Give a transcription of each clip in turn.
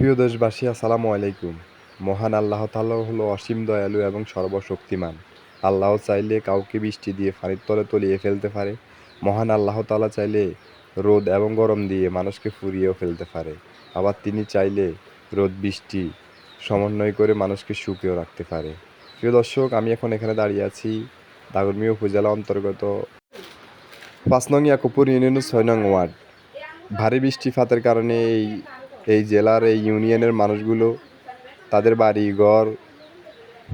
প্রিয় দেশবাসী, আসসালামু আলাইকুম। মহান আল্লাহ তাআলা হলো অসীম দয়ালু এবং সর্বশক্তিমান। আল্লাহ চাইলে কাউকে বৃষ্টি দিয়ে ফানির তলে তলিয়ে ফেলতে পারে। মহান আল্লাহ তাআলা চাইলে রোদ এবং গরম দিয়ে মানুষকে ফুরিয়েও ফেলতে পারে। আবার তিনি চাইলে রোদ, বৃষ্টি সমন্বয় করে মানুষকে সুখেও রাখতে পারে। প্রিয় দর্শক, আমি এখন এখানে দাঁড়িয়ে আছি দাগরমি উপজেলা অন্তর্গত পাঁচ নং ইয়াকুপুর ইউনিয়নের ছয় নং ওয়ার্ড। ভারী বৃষ্টিপাতের কারণে এই এই জেলার এই ইউনিয়নের মানুষগুলো, তাদের বাড়ি, ঘর,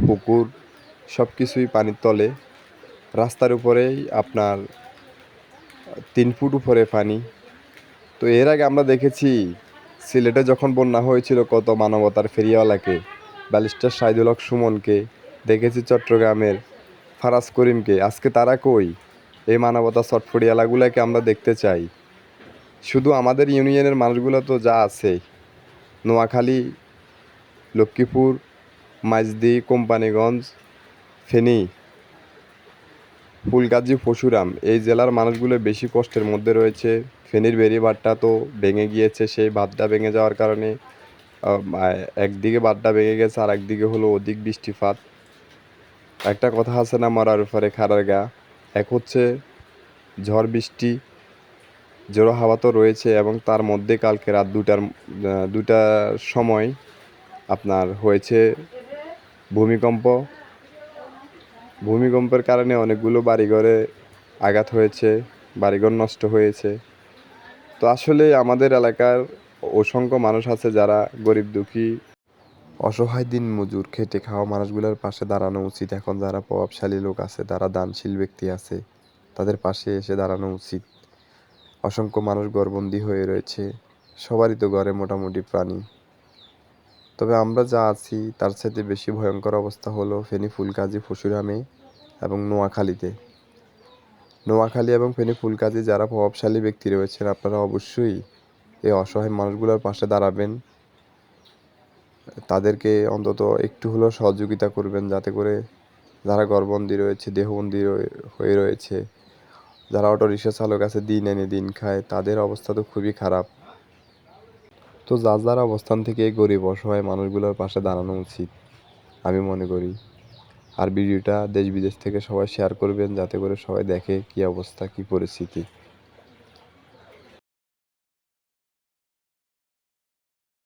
পুকুর সব কিছুই পানির তলে। রাস্তার উপরেই আপনার তিন ফুট উপরে পানি। তো এর আগে আমরা দেখেছি, সিলেটে যখন বন্যা হয়েছিল কত মানবতার ফেরিওয়ালাকে, ব্যালিস্টার সাইদুল হক সুমনকে, দেখেছি চট্টগ্রামের ফারাজ করিমকে। আজকে তারা কই? এই মানবতা চটফড়িয়ালাগুলোকে আমরা দেখতে চাই। শুধু আমাদের ইউনিয়নের মানুষগুলো তো যা আছে। নোয়াখালী, লক্ষ্মীপুর মাইজদি কোম্পানিগঞ্জ, ফেনী, ফুলগাজী, পশুরাম এই জেলার মানুষগুলো বেশি কষ্টের মধ্যে রয়েছে। ফেনীর বেরিবাঁধটা তো ভেঙে গিয়েছে, সেই বাঁধটা ভেঙে যাওয়ার কারণে। একদিকে বাঁধটা ভেঙে গেছে, আর একদিকে হলো অধিক বৃষ্টিপাত। একটা কথা আছে না, মরার উপরে খারার গা। এক হচ্ছে ঝড় বৃষ্টি জোড়ো হাওয়া তো রয়েছে এবং তার মধ্যে কালকে রাত দুটার দুটার সময় আপনার হয়েছে ভূমিকম্প। ভূমিকম্পের কারণে অনেকগুলো বাড়িঘরে আঘাত হয়েছে, বাড়িঘর নষ্ট হয়েছে। তো আসলে আমাদের এলাকার অসংখ্য মানুষ আছে যারা গরিব দুঃখী। অসহায় দিন মজুর, খেটে খাওয়া মানুষগুলোর পাশে দাঁড়ানো উচিত। এখন যারা প্রভাবশালী লোক আছে, যারা দানশীল ব্যক্তি আছে, তাদের পাশে এসে দাঁড়ানো উচিত। অসংখ্য মানুষ গর্বন্দী হয়ে রয়েছে। সবারই তো ঘরে মোটামুটি প্রাণী। তবে আমরা যা আছি, তার সাথে বেশি ভয়ঙ্কর অবস্থা হলো ফেনী ফুলকাজি পশুরামে এবং নোয়াখালীতে। নোয়াখালী এবং ফেনী ফুলকাজি যারা প্রভাবশালী ব্যক্তি রয়েছেন, আপনারা অবশ্যই এই অসহায় মানুষগুলোর পাশে দাঁড়াবেন। তাদেরকে অন্তত একটু হলেও সহযোগিতা করবেন, যাতে করে যারা গর্ভবন্দী রয়েছে, দেহবন্দী হয়ে রয়েছে যারা অটো রিক্সা চালক আছে, দিন এনে দিন খায়, তাদের অবস্থা তো খুবই খারাপ। তো যার যার অবস্থান থেকে গরিব, অসহায় মানুষগুলোর পাশে দাঁড়ানো উচিত, আমি মনে করি। আর ভিডিওটা দেশ বিদেশ থেকে সবাই শেয়ার করবেন, যাতে করে সবাই দেখে কী অবস্থা, কী পরিস্থিতি।